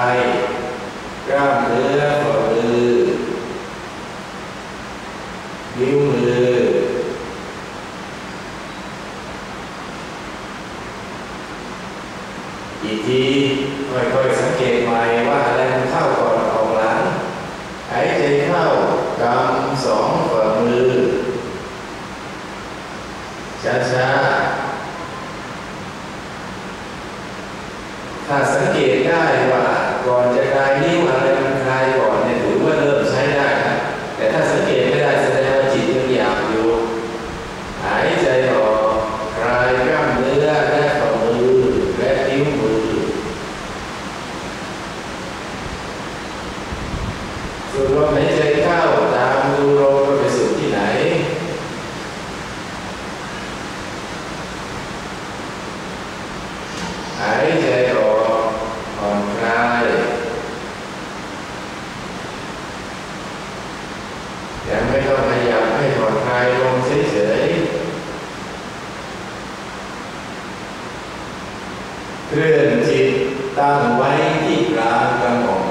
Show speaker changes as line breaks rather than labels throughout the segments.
ายกล้ามเนื้อฝ่ามือนิ้วมืออีกทีค่อยๆสังเกตใหม่ว่าอะไรมันเข้าก่อนออกหลังหายใจเข้ากำสองฝ่ามือ ช้าๆ ถ้าสังเกตได้ว่า จะคลายนิ้วอะไรมันคลายก่อนเนี่ยถือว่าเริ่มใช้ได้ แต่ถ้าสังเกตไม่ได้แสดงว่าจิตยังหยาบอยู่ หายใจออกคลายกล้ามเนื้อและฝ่ามือและนิ้วมือส่วนลมหายใจเข้าตามดูลมว่าไปสุดที่ไหนหายใจออกผ่อนคลายยังไม่ต้องพยายามให้ผ่อนคลายลงเฉยๆเคลื่อนจิตตั้งไว้ที่กลางกระหม่อม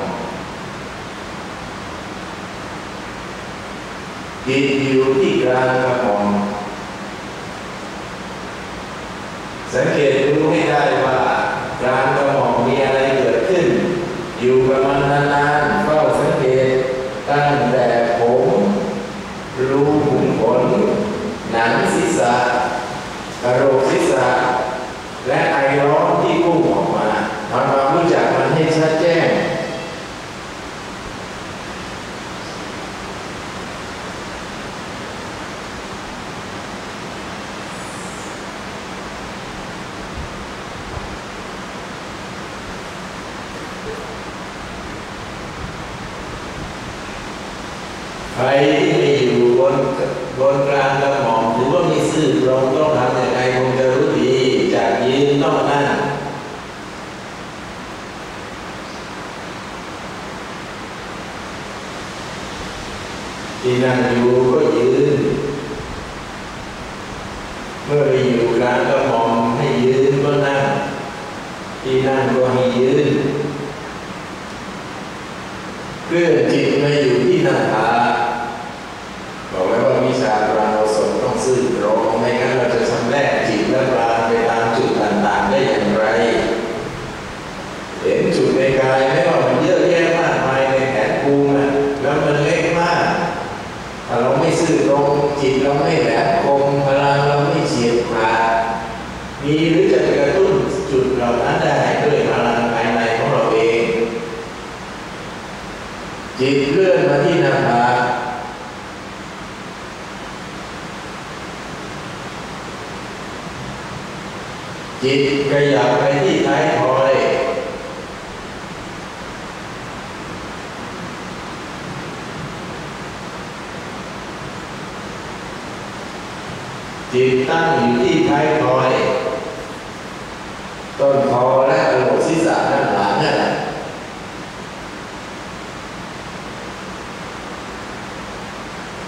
จิตอยู่ที่กลางกระหม่อม สังเกตรู้ให้ได้ว่า การกระหม่อมมีอะไรเกิดขึ้น อยู่กับมันนานๆเฝ้าสังเกตตั้งแต่ผมรูขุมขนหนังศีรษะกระโหลกศีรษะ และไอร้อนที่พุ่งออกมาทำความรู้จักมันให้ชัดแจ้ง ใค รที่ไม่อยู่บนบนกลางกระหม่อมถือว่ามีซื่อตรงต้องทำอย่างไรคงจะรู้ดีจากยืนต้องนั่งที่นั่งอยู่ก็ยืน เมื่อไปอยู่กลางกระหม่อมให้ยืนก็นั่งที่นั่งก็ให้ยืนเคลื่อจิตมาอยู่ที่หน้าผากบอกไว้ว่าวิชาปราโนสมต้องซื่อตรงไม่งั้นเราจะชำแรกจิตและปราณไปตามจุดต่างๆได้อย่างไร เห็นจุดในกายไหมว่ามันเยอะแยะมากมายในแขนภูมิอะแล้วมันเล็กมาก ถ้าเราไม่ ซื่อตรงจิตเราไม่แหลมคมพลังเราไม่เฉียบขาดมีหรือจะกระตุ้นจุดเหล่านั้นได้ด้วยพลังภายในของเราเอง จิตเลื่อนมาที่หน้าผากจิตขยับไปที่ท้ายทอย จิตตั้งอยู่ที่ท้ายทอย ต้นคอและกระโหลกศีรษะด้านหลังนั่นแหละ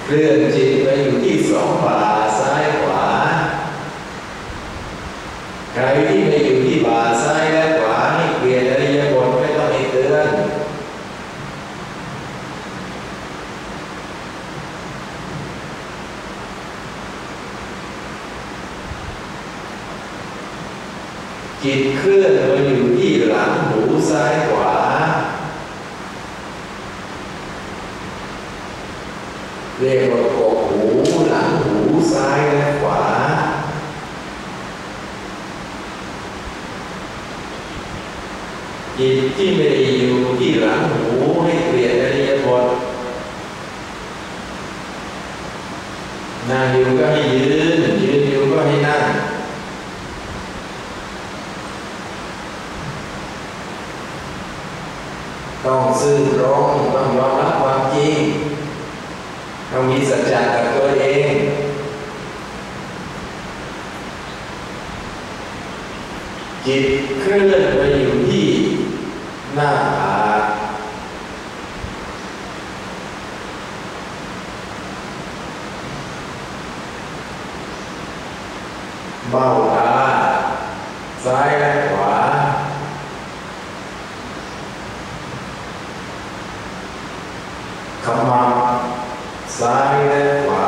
เคลื่อนจิตไปอยู่ที่สองฝ่าซ้ายขวาใครที่ไม่อยู่ที่บ่าซ้ายและขวาให้เปลี่ยนอริยบทไม่ต้องให้เตือน จิตเคลื่อนมาอยู่ที่หลังหูซ้ายขวา เรียกว่ากกหูหลังหูซ้ายและขวา จิตที่ไม่ได้อยู่ที่หลังหูให้เปลี่ยนอริยบทนั่งอยู่ก็ให้ยืน ยืนอยู่ก็ให้นั่ง ต้อง ซื่อตรงต้องยอมรับความจริงต้องมีสัจจะกับตัวเองจิตเคลื่อนไปอยู่ที่หน้าผากเบ้าตา ซ้ายและขวา ขมับซ้ายและขวา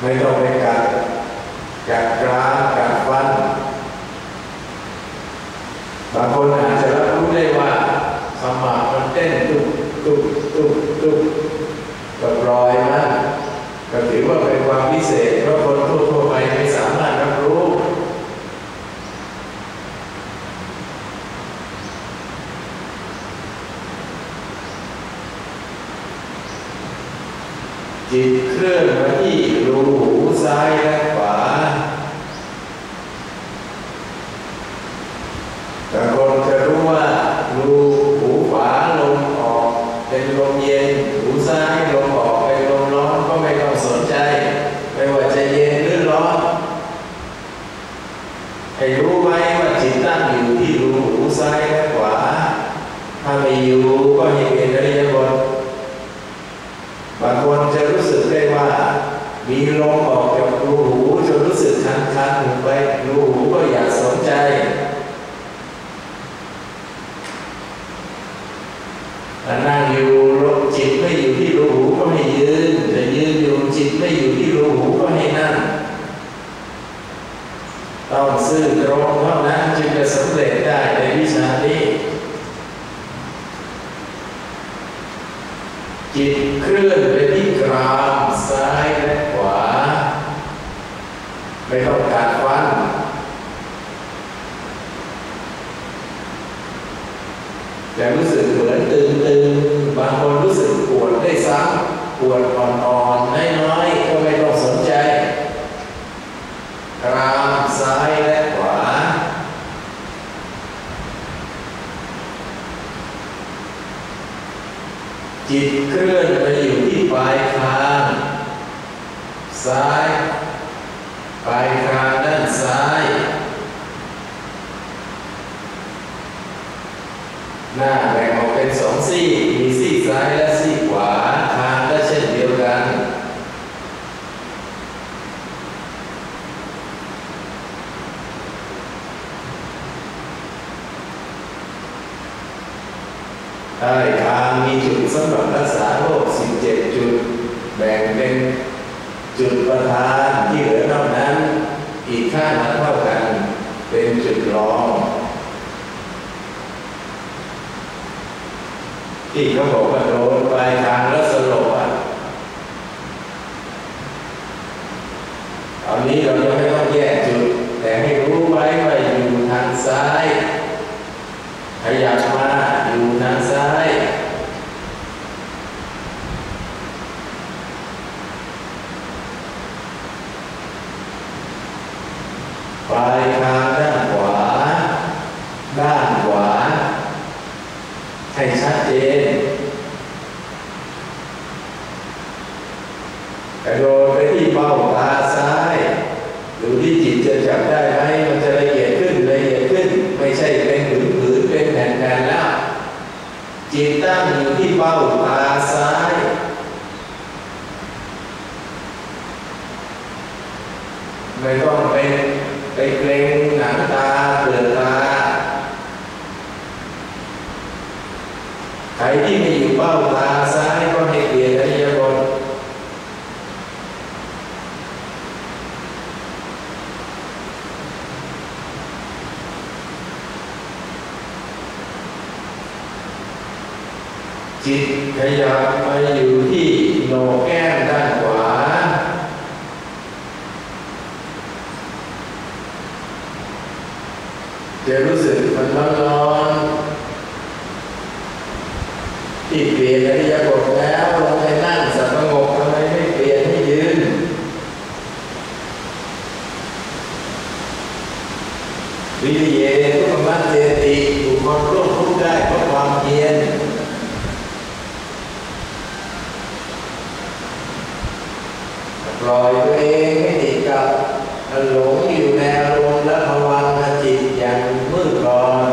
ไม่ต้องไปกัดกัดก รามกัดฟัน บางคนอาจจะรับรู้ได้ว่าขมับมันเต้นตุบตุบตุบตุบกับรอยมากก็ถือว่าเป็นความพิเศษเพราะคนทั่วไปไม่สามารถรับรู้ จิตเคลื่อนมาที่รูหูซ้ายและขวาบางคนจะรู้ว่ารูหูขวาลมออกเป็นลมเย็น หูซ้ายลมออกเป็นลมร้อนก็ไม่ต้องสนใจ ไม่ว่าจะเย็นหรือร้อน ให้รู้ไว้ว่าจิตตั้งอยู่ที่รูหูซ้ายและขวา ถ้าไม่อยู่ก็ให้เปลี่ยนอริยบท บางคนจะรู้สึกได้ว่า มีลมออกจากรูหูจนรู้สึกคันคันๆหูไปรูหูก็อย่าสนใจถ้านั่งอยู่ลมจิตไม่อยู่ที่รูหูก็ให้ยืนจะยืนอยู่จิตไม่อยู่ที่รูหูก็ให้นั่งต้องซื่อตรงเท่านั้นจึงจะสำเร็จได้ในวิชานี้ จิตเคลื่ อนไปที่กรามซ้ายและขวา ไม่ต้องการฟันแต่รู้สึกเหมือนตึงๆ บางคนรู้สึกปวดได้ซ้ำปวดอ่อนๆน้อยๆก็ไม่ต้องสนใจ กรามซ้ายและขวา จิตเคลื่อนไปอยู่ที่ปลายคางซ้าย ปลายคางด้านซ้าย หน้าแบ่งออกเป็นสองซี่ มีซี่ซ้ายและซี่ขวา คางก็เช่นเดียวกัน ใต้คางมีจุดสำหรับรักษาโรค 17 จุด แบ่งเป็นจุดประธานที่เหลือนอกนั้น อีกข้างละเท่ากัน เป็นจุดรอง ที่เขาบอกว่าโดนปลายคางแล้วสลบอะตอนนี้เรายังไม่ต้องแยกจุด แต่ให้รู้ไว้ว่าอยู่ทางซ้าย ขยับมาอยู่ทางซ้าย ปลายคางด้านขวา ด้านขวา ให้ชัดเจนกระโดดไปที่เบ้าตาซ้ายดูที่จิตจะจับได้ไหมมันจะละเอียดขึ้นละเอียดขึ้น ไม่ใช่เป็นผืนผืนๆเป็นแผ่นๆแล้ว จิตตั้งอยู่ที่ เบ้าตาซ้าย ไม่ต้องไปไปเกรงหนังตาเปลือกตาใครที่ไม่อยู่เบ้าตาซ้ายก็ให้เปลี่ยนอริยบท จิตขยับมาอยู่ที่โหนกแก้มด้านขวา จะรู้สึกมันร้อนๆที่เปลี่ยนอริยบทแล้วลงไปนั่งสงบทำไมไม่เปลี่ยนให้ยืนวิเยทุกขมัตเจติบุคคลร่วมทุกได้เพราะความเพียร ล่อยตัวเองไม่ติดกับหลงอยู่ในอารมณ์และภาวนาจิตอย่างมืดบอด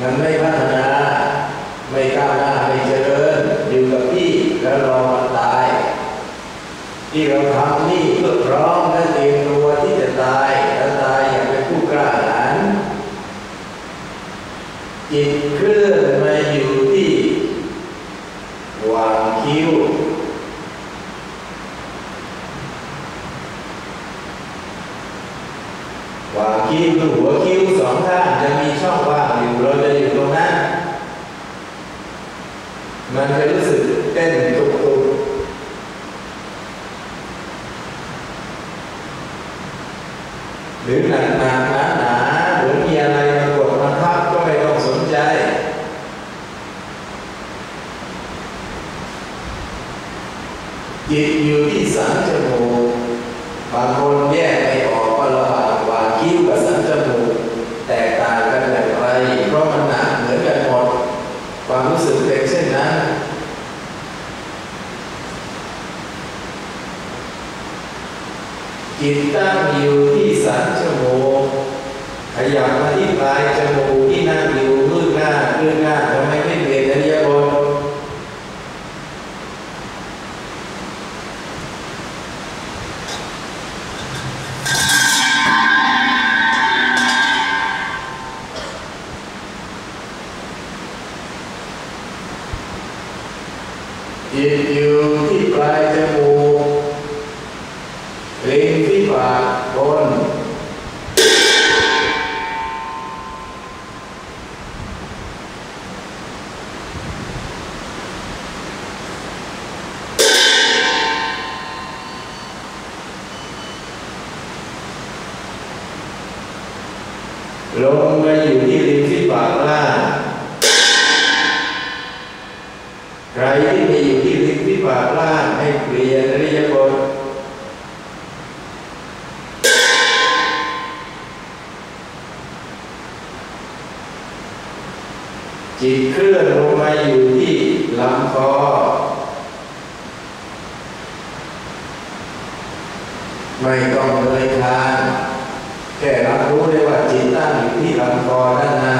มันไม่พัฒนาไม่ก้าวหน้าไม่เจริญอยู่กับพี่แล้วรอมันตาย ที่เราทำนี่เพื่อพร้อมและเตรียมตัวที่จะตายและตายอย่างเป็นผู้กล้าหาญจิตเคลื่อน ยือยู่หัวคิ้วสองข้างจะมีช่องว่างอยู่เราจะอยู่ตรงนั้น มันจะรู้สึกเต้นตุกตุกหรือหนักมาก จิตตั้งอยู่ที่สันจมูกขยับมาที่ปลายจมูกที่นั่งอยู่มืดหน้ามืดหน้าทำไมไม่เปลี่ยนอริยบทจิตอยู่ที่ ใครที่มีที่ลิขิตบาลาให้เปลี่ยนริยบทจิตเคลื่อนลงมาอยู่ที่ลำคอไม่ต้องเลยทานแค่รับรู้ได้ว่าจิตตั้งอยู่ที่ลำคอด้านหน้า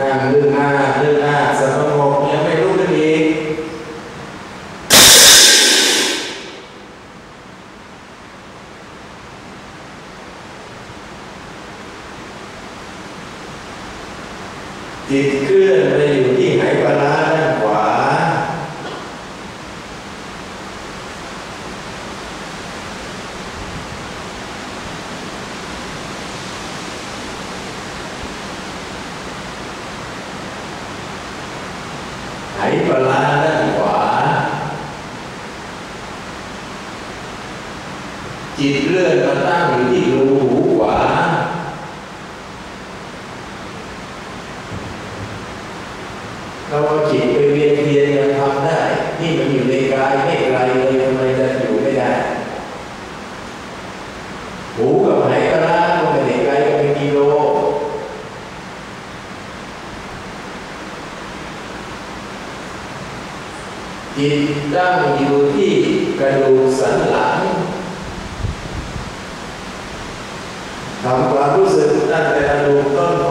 นาลืมหน้าลืมหน้าสะพง ไหปลาด้านขวา จิตเลื่อนมาตั้งอยู่ที่ kita mengikuti kalau senang tanpa harus sebutan kalau tanpa